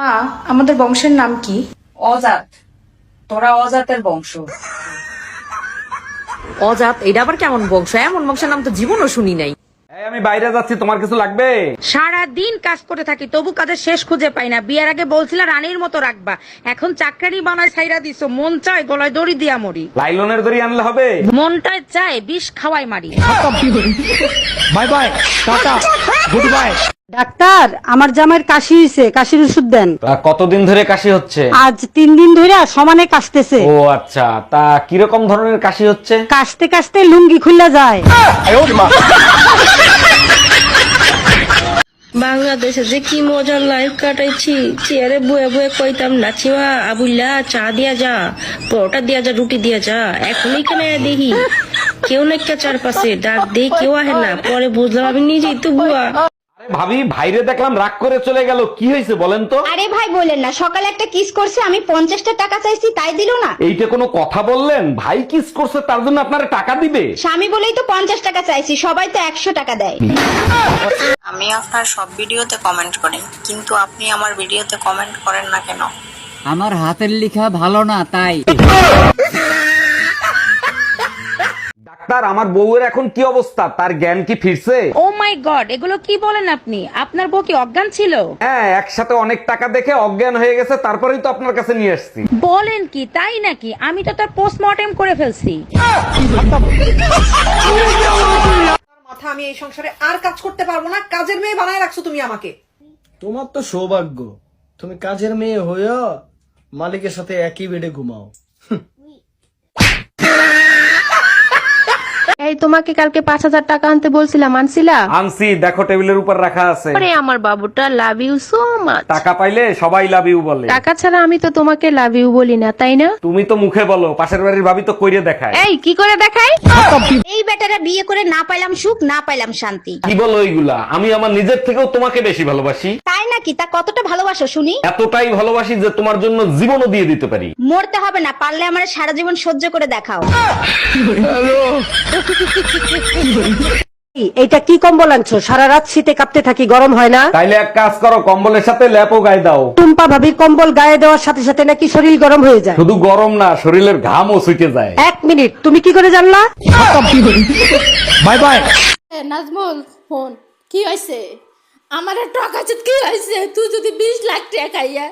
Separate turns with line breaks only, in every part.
মা আমাদের বংশের নাম কি?
অজাত। তোরা অজাতের বংশ।
অজাত এটা আবার কেমন বংশ? এমন বংশের নাম তো জীবনও শুনি নাই।
এই আমি বাইরে যাচ্ছি তোমার কিছু লাগবে?
সারা দিন কাজ করে থাকি তবু কাজের শেষ খুঁজে পাই না। বিয়ের আগে বলছিল রানীর মতো রাখবা। এখন চাকরানি বানায় ছাইরা দিছো মন চায় গলায় দড়ি দিয়া মরি।
লাইলনের দড়ি আনলে হবে?
মনটায় চায় বিষ খাওয়াই মারি।
Bye bye tata good bye.
Doctor আমার জামাইয়ের কাশি হয়েছে কাশির ওষুধ দেন।
কতদিন ধরে কাশি হচ্ছে?
আজ তিন দিন ধরে সমানে কাশতেছে।
ও আচ্ছা তা কীরকম ধরনের কাশি হচ্ছে?
কাশতে কাশতে লুঙ্গি খুললা যায়।
বাংলাদেশে যে কি মজার লাইফ কাটাইছি চেয়ারে বয়ে বয়ে কইতাম নাচিমা আবুল্লা চা দিয়া যা পরোটা দিয়া যা রুটি দিয়া যা এখনই কেন দেখি। কেউ না চারপাশে ডাক দেই কেউ আহে না পরে বুঝলাম আমি নিজেই তো বুয়া।
ভাবি ভাইরে দেখলাম রাগ করে চলে গেল। কি হয়েছে বলেন তো?
আরে ভাই বলেন না। সকালে একটা কিস করছে আমি পঞ্চাশটা টাকা চাইছি তাই দিল না।
এইটা কোনো কথা বললেন? ভাই কিস করছে তার জন্য আপনারা টাকা দিবে?
স্বামী বলেই তো পঞ্চাশ টাকা চাইছি সবাই তো একশো টাকা দেয়।
আমি আপনার সব ভিডিওতে কমেন্ট করি কিন্তু আপনি আমার ভিডিওতে কমেন্ট করেন না কেন?
আমার হাতের লেখা ভালো না তাই।
ডাক্তার আমার বউয়ের এখন কি অবস্থা? তার জ্ঞান কি ফিরছে?
ও মাই গড এগুলো কি বলেন আপনি? আপনার বউ কি অজ্ঞান ছিল?
হ্যাঁ একসাথে অনেক টাকা দেখে অজ্ঞান হয়ে গেছে তারপরেই তো আপনার কাছে নিয়ে আসছি।
বলেন কি তাই নাকি? আমি তো তার পোস্টমর্টেম করে ফেলছি।
মাথা আমি এই সংসারে আর কাজ করতে পারব না। কাজের মেয়ে বানায় রাখছো তুমি আমাকে।
তোমার তো সৌভাগ্য। তুমি কাজের মেয়ে হইও মালিকের সাথে একই বেডে ঘুমাও
এই তোমাকে কালকে পাঁচ হাজার টাকা আনতে বলছিলাম আনছিলা?
আনছি দেখো টেবিলের উপর রাখা আছে।
আরে আমার বাবুটা লাভ ইউ সো মাচ
টাকা পাইলে সবাই লাভ ইউ বলে।
টাকা ছাড়া আমি তো তোমাকে লাভ ইউ বলি না তাই না?
তুমি তো মুখে বলো পাশের বাড়ির ভাবি তো কইরে দেখায়।
এই কি করে দেখাই
এই বেটারা বিয়ে করে না পাইলাম সুখ না পাইলাম শান্তি।
কি বলো এইগুলা? আমি আমার নিজের থেকেও তোমাকে বেশি ভালোবাসি।
তাই নাকি? তা কতটা ভালোবাসো শুনি?
এতটাই ভালোবাসি যে তোমার জন্য জীবনও দিয়ে দিতে পারি।
মরতে হবে না পারলে আমার সারা জীবন সহ্য করে দেখাও।
এইটা কি কম্বল আনছো? সারা রাত শীতে কাঁপতে থাকি গরম হয় না?
তাইলে এক কাজ করো কম্বলের সাথে ল্যাপও গায়ে দাও।
টুম্পা ভাবির কম্বল গায়ে দেওয়ার সাথে সাথে নাকি শরীর গরম হয়ে যায়।
শুধু গরম না শরীরের ঘামও ছুটে যায়।
এক মিনিট তুমি কি করে জানলা?
Bye bye.
নাজমুল ফোন কি হয়েছে আমার টাকা চুত কি হয়েছে? তুই যদি বিশ লাখ টাকা খাইয়া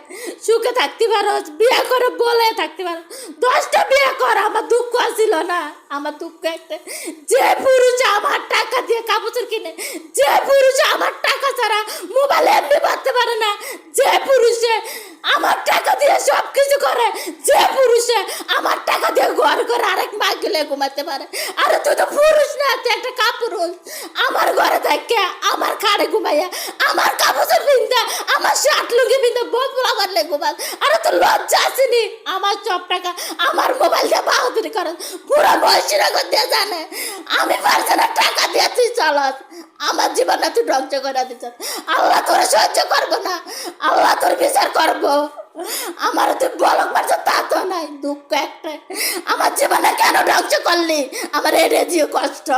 সুখে থাকতে পারো বিয়ে করে বলে থাকতে পারো দশটা বিয়ে কর, আমার দুঃখ আসিল না। আমার দুঃখ একটা, যে পুরুষ আমার টাকা দিয়ে কাপড় কিনে, যে পুরুষ আমার টাকা ছাড়া মোবাইল এমনি পারতে পারে না, যে পুরুষে আমার টাকা দিয়ে সব কিছু করে, যে পুরুষে টাকা ঘর করে আরেক মা ঘুমাতে পারে। আরে তুই তো পুরুষ না, তুই একটা কাপুরুষ আমার ঘরে থাকে আমার খাড়ে ঘুমাইয়া, আমার কাপড় পিনতে আমার শার্ট লুঙ্গি পিনতে বহুত আমার লেগে ঘুমাস আরে তো লজ্জা আসেনি আমার সব টাকা, আমার মোবাইল দিয়ে বাহাদুরি করে পুরো বয়সীরা করতে জানে। আমি পারছি না, টাকা দিয়ে তুই চলত আমার জীবনটা তুই ধ্বংস করে দিচ্ছ আল্লাহ তোর সহ্য করব না। আল্লাহ তোর বিচার করব। আমার তুই বলক মারছ, তা তো নাই। দুঃখ আমার জীবনে কেন ধ্বংস করলি? আমার এটা জিও কষ্ট।